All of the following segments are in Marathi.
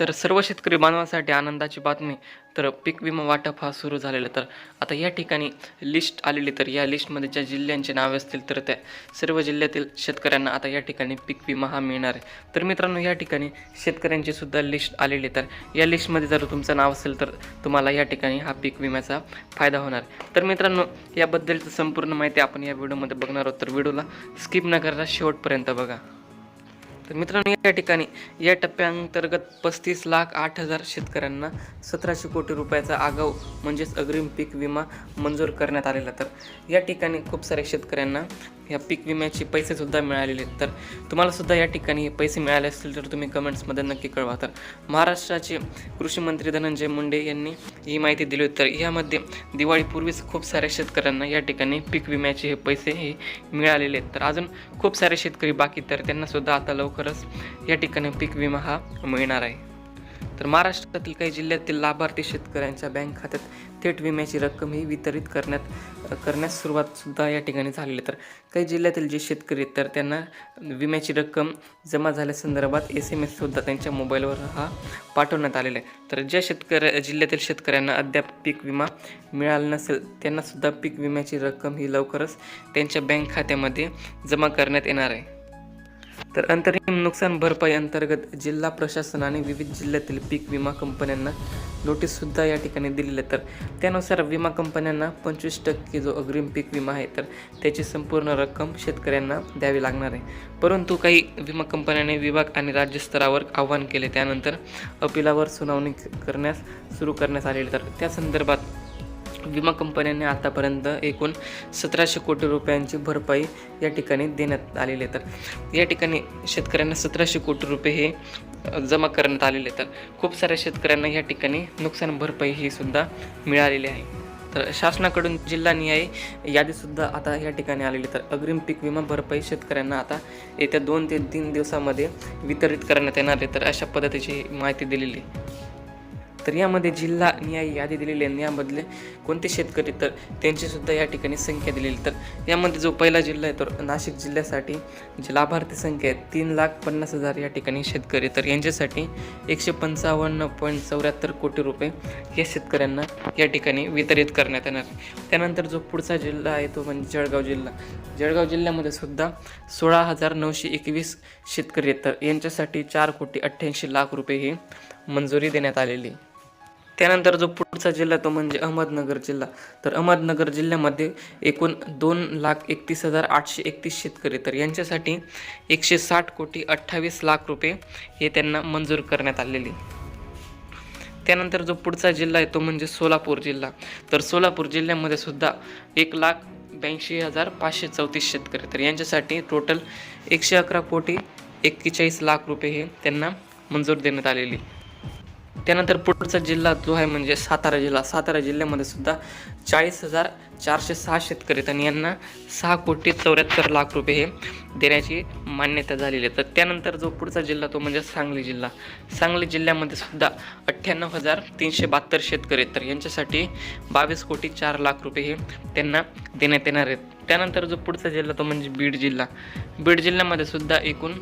तर सर्व शेतकरी बांधवांसाठी आनंदाची बातमी. तर पीक विमा वाटप हा सुरू झालेला. तर आता या ठिकाणी लिस्ट आलेली. तर या लिस्टमध्ये ज्या जिल्ह्यांचे नावे असतील तर त्या सर्व जिल्ह्यातील शेतकऱ्यांना आता या ठिकाणी पीक विमा हा मिळणार आहे. तर मित्रांनो या ठिकाणी शेतकऱ्यांची सुद्धा लिस्ट आलेली. तर या लिस्टमध्ये जर तुमचं नाव असेल तर तुम्हाला या ठिकाणी हा पीक विम्याचा फायदा होणार. तर मित्रांनो याबद्दलची संपूर्ण माहिती आपण या व्हिडिओमध्ये बघणार आहोत. तर व्हिडिओला स्किप न करता शेवटपर्यंत बघा. तर मित्रांनो या ठिकाणी या टप्प्याअंतर्गत पस्तीस लाख आठ हजार शेतकऱ्यांना सतराशे कोटी रुपयाचा आगाऊ म्हणजेच अग्रिम पीक विमा मंजूर करण्यात आलेला. तर या ठिकाणी खूप साऱ्या शेतकऱ्यांना या पीक विम्याचे पैसेसुद्धा मिळालेले आहेत. तर तुम्हालासुद्धा या ठिकाणी हे पैसे मिळाले असतील तर तुम्ही कमेंट्समध्ये नक्की कळवा. तर महाराष्ट्राचे कृषी मंत्री धनंजय मुंडे यांनी ही माहिती दिली होती. तर यामध्ये दिवाळीपूर्वीच खूप साऱ्या शेतकऱ्यांना या ठिकाणी पीक विम्याचे हे पैसे हे मिळालेले आहेत. तर अजून खूप सारे शेतकरी बाकी तर त्यांनासुद्धा आता लवकरच या ठिकाणी पीक विमा हा मिळणार आहे. तर महाराष्ट्रातील काही जिल्ह्यातील लाभार्थी शेतकऱ्यांच्या बँक खात्यात थेट विम्याची रक्कम ही वितरित करण्यात करण्यास सुरुवात सुद्धा या ठिकाणी झालेली तर काही जिल्ह्यातील जे शेतकरी आहेत तर त्यांना विम्याची रक्कम जमा झाल्यासंदर्भात एस एम एससुद्धा त्यांच्या मोबाईलवर हा पाठवण्यात आलेला आहे. तर ज्या शेतकऱ्या जिल्ह्यातील शेतकऱ्यांना अद्याप पीक विमा मिळाला नसेल त्यांनासुद्धा पीक विम्याची रक्कम ही लवकरच त्यांच्या बँक खात्यामध्ये जमा करण्यात येणार आहे. तर अंतरिम नुकसान भरपाई अंतर्गत जिल्हा प्रशासनाने विविध जिल्ह्यातील पीक विमा कंपन्यांना नोटीससुद्धा या ठिकाणी दिलेली आहे. तर त्यानुसार विमा कंपन्यांना पंचवीस टक्के जो अग्रिम पीक विमा आहे तर त्याची संपूर्ण रक्कम शेतकऱ्यांना द्यावी लागणार आहे. परंतु काही विमा कंपन्यांनी विभाग आणि राज्य स्तरावर आव्हान केले. त्यानंतर अपिलावर सुनावणी करण्यास सुरू करण्यात आलेली तर त्या संदर्भात विमा कंपन्यांनी आतापर्यंत एकूण सतराशे कोटी रुपयांची भरपाई या ठिकाणी देण्यात आलेली आहे. तर या ठिकाणी शेतकऱ्यांना सतराशे कोटी रुपये हे जमा करण्यात आलेले तर खूप साऱ्या शेतकऱ्यांना या ठिकाणी नुकसान भरपाई ही सुद्धा मिळालेली आहे. तर शासनाकडून जिल्हा जिल्हानिहाय यादीसुद्धा आता या ठिकाणी आलेली तर अग्रिम पीक विमा भरपाई शेतकऱ्यांना आता येत्या दोन ते तीन दिवसामध्ये वितरित करण्यात येणार आहे. तर अशा पद्धतीची माहिती दिलेली आहे. तर यामध्ये जिल्हा न्याय यादी दिलेली आहे. आणि यामधले कोणते शेतकरी तर त्यांचीसुद्धा या ठिकाणी संख्या दिलेली तर यामध्ये जो पहिला जिल्हा आहे तर नाशिक जिल्ह्यासाठी जे लाभार्थी संख्या आहे तीन लाख पन्नास हजार या ठिकाणी शेतकरी तर यांच्यासाठी एकशे पंचावन्न पॉईंट चौऱ्याहत्तर कोटी रुपये या शेतकऱ्यांना या ठिकाणी वितरित करण्यात येणार आहे. त्यानंतर जो पुढचा जिल्हा आहे तो म्हणजे जळगाव जिल्हा. जळगाव जिल्ह्यामध्ये सुद्धा सोळा हजार नऊशे एकवीस शेतकरी तर यांच्यासाठी चार कोटी अठ्ठ्याऐंशी लाख रुपये ही मंजुरी देण्यात आलेली आहे. त्यानंतर जो पुढचा जिल्हा तो म्हणजे अहमदनगर जिल्हा. तर अहमदनगर जिल्ह्यामध्ये एकूण दोन लाख एकतीस हजार आठशे एकतीस शेतकरी तर यांच्यासाठी एकशे साठ कोटी अठ्ठावीस लाख रुपये हे त्यांना मंजूर करण्यात आलेले. त्यानंतर जो पुढचा जिल्हा आहे तो म्हणजे सोलापूर जिल्हा. तर सोलापूर जिल्ह्यामध्ये सुद्धा एक लाख ब्याऐंशी हजार पाचशे चौतीस शेतकरी तर यांच्यासाठी टोटल एकशे अकरा कोटी एक्केचाळीस लाख रुपये हे त्यांना मंजूर देण्यात आलेली. त्यानंतर पुढचा जिल्हा जो आहे म्हणजे सातारा जिल्हा. सातारा जिल्ह्यामध्ये सुद्धा चाळीस हजार चारशे सहा शेतकरी आहेत आणि यांना सहा कोटी चौऱ्याहत्तर लाख रुपये हे देण्याची मान्यता झालेली आहे. तर त्यानंतर जो पुढचा जिल्हा तो म्हणजे सांगली जिल्हा. सांगली जिल्ह्यामध्ये सुद्धा अठ्ठ्याण्णव हजार तीनशे बहात्तर शेतकरी आहेत. तर यांच्यासाठी बावीस कोटी चार लाख रुपये हे त्यांना देण्यात येणार आहेत. त्यानंतर जो पुढचा जिल्हा तो म्हणजे बीड जिल्हा. बीड जिल्ह्यामध्ये सुद्धा एकूण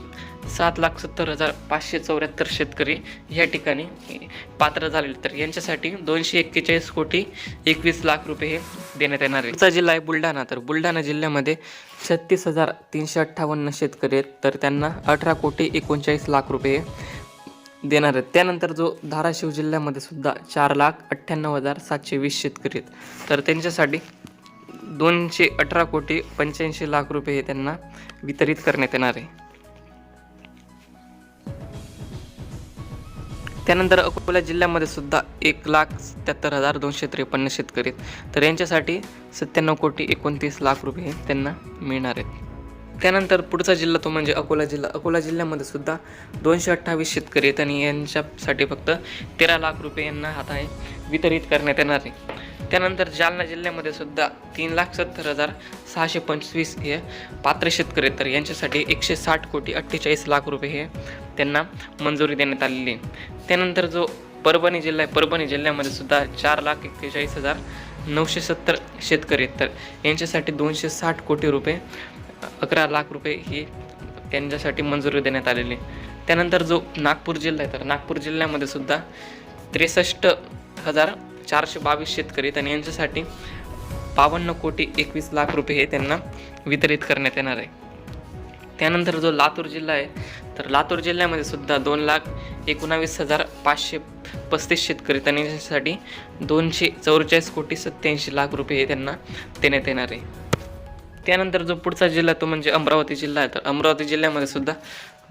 सात लाख सत्तर हजार पाचशे चौऱ्याहत्तर शेतकरी या ठिकाणी पात्र झालेले तर यांच्यासाठी दोनशे एक्केचाळीस कोटी एकवीस लाख रुपये हे देण्यात येणार आहे पुढचा जिल्हा आहे बुलढाणा. तर बुलढाणा जिल्ह्यामध्ये छत्तीस हजार तीनशे अठ्ठावन्न शेतकरी आहेत. तर त्यांना अठरा कोटी एकोणचाळीस लाख रुपये देणार आहेत. त्यानंतर जो धाराशिव जिल्ह्यामध्ये सुद्धा चार लाख अठ्ठ्याण्णव हजार सातशे वीस शेतकरी आहेत. तर त्यांच्यासाठी दोनशे अठरा कोटी पंच्याऐंशी लाख रुपये हे त्यांना वितरित करण्यात येणार आहे. त्यानंतर अकोला जिल्ह्यामध्ये सुद्धा एक लाख सत्याहत्तर हजार दोनशे त्रेपन्न शेतकरी आहेत. तर यांच्यासाठी सत्त्याण्णव कोटी एकोणतीस लाख रुपये हे त्यांना मिळणार आहेत. त्यानंतर पुढचा जिल्हा तो म्हणजे अकोला जिल्हा. अकोला जिल्ह्यामध्ये सुद्धा दोनशे अठ्ठावीस शेतकरी आहेत आणि यांच्यासाठी फक्त तेरा लाख रुपये यांना हात आहे वितरित करण्यात येणार आहे. त्यानंतर जालना जिल्ह्यामध्ये सुद्धा तीन लाख सत्तर हजार सहाशे पंचवीस हे पात्र शेतकरी आहेत. तर यांच्यासाठी एकशे साठ कोटी अठ्ठेचाळीस लाख रुपये हे त्यांना मंजुरी देण्यात आलेली त्यानंतर जो परभणी जिल्हा आहे परभणी जिल्ह्यामध्ये सुद्धा चार लाख एक्केचाळीस हजार नऊशे सत्तर शेतकरी आहेत. तर यांच्यासाठी दोनशे साठ कोटी रुपये अकरा लाख रुपये ही त्यांच्यासाठी मंजुरी देण्यात आलेली आहे. त्यानंतर जो नागपूर जिल्हा आहे तर नागपूर जिल्ह्यामध्ये सुद्धा त्रेसष्ट हजार चारशे बावीस शेतकरी आहेत आणि यांच्यासाठी बावन्न कोटी एकवीस लाख रुपये हे त्यांना वितरित करण्यात येणार आहे. त्यानंतर जो लातूर जिल्हा आहे तर लातूर जिल्ह्यामध्ये सुद्धा दोन लाख एकोणावीस हजार पाचशे पस्तीस शेतकरी त्यांच्यासाठी आणि यांच्यासाठी दोनशे चौवेचाळीस कोटी सत्याऐंशी लाख रुपये हे त्यांना देण्यात येणार आहे. त्यानंतर जो पुढचा जिल्हा तो म्हणजे अमरावती जिल्हा आहे. तर अमरावती जिल्ह्यामध्ये सुद्धा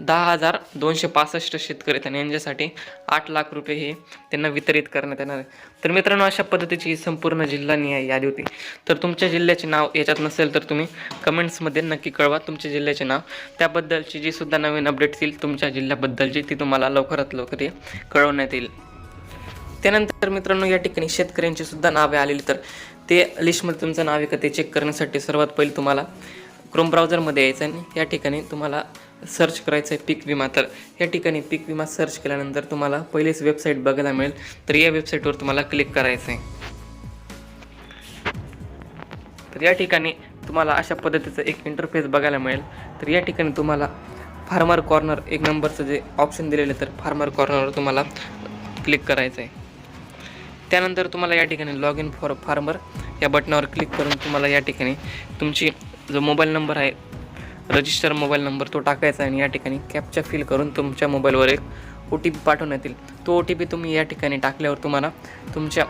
दहा हजार दोनशे पासष्ट शेतकरी आहेत आणि यांच्यासाठी आठ लाख रुपये हे त्यांना वितरित करण्यात येणार आहे. तर मित्रांनो अशा पद्धतीची संपूर्ण जिल्हा निहाय यादी होती. तर तुमच्या जिल्ह्याचे नाव याच्यात नसेल तर तुम्ही कमेंट्समध्ये नक्की कळवा तुमच्या जिल्ह्याचे नाव. त्याबद्दलची जी सुद्धा नवीन अपडेट्स येईल तुमच्या जिल्ह्याबद्दलची ती तुम्हाला लवकरात लवकर कळवण्यात येईल. त्यानंतर मित्रांनो या ठिकाणी शेतकऱ्यांची सुद्धा नावे आलेली तर ते लिस्टमध्ये तुमचं नाव आहे का ते चेक करण्यासाठी सर्वात पहिले तुम्हाला क्रोम ब्राउझरमध्ये यायचं आणि या ठिकाणी तुम्हाला सर्च करायचं आहे पीक विमा. तर या ठिकाणी पीक विमा सर्च केल्यानंतर तुम्हाला पहिलीच वेबसाईट बघायला मिळेल. तर या वेबसाईटवर तुम्हाला क्लिक करायचं आहे तर या ठिकाणी तुम्हाला अशा पद्धतीचं एक इंटरफेस बघायला मिळेल. तर या ठिकाणी तुम्हाला फार्मर कॉर्नर एक नंबरचं जे ऑप्शन दिलेलं तर फार्मर कॉर्नरवर तुम्हाला क्लिक करायचं आहे त्यानंतर तुम्हाला या ठिकाणी लॉग इन फॉर फार्मर या बटनावर क्लिक करून तुम्हाला या ठिकाणी तुमची जो मोबाईल नंबर आहे रजिस्टर मोबाईल नंबर तो टाकायचा आहे आणि या ठिकाणी कॅपचा फिल करून तुमच्या मोबाईलवर एक ओ टी पी पाठवण्यात येईल. तो ओ टी पी तुम्ही या ठिकाणी टाकल्यावर तुम्हाला तुमच्या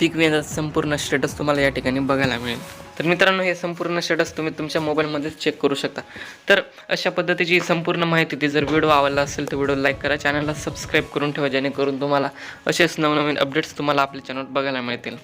पीक विम्याचा संपूर्ण स्टेटस तुम्हाला या ठिकाणी बघायला मिळेल. तर मित्रांनो हे संपूर्ण स्टेटस तुम्ही तुमच्या मोबाईलमध्येच चेक करू शकता. तर अशा पद्धतीची संपूर्ण माहिती ती जर व्हिडिओ आवडला असेल तर व्हिडिओ लाईक करा चॅनलला सबस्क्राईब करून ठेवा जेणेकरून तुम्हाला असेच नवनवीन अपडेट्स तुम्हाला आपल्या चॅनल बघायला मिळतील.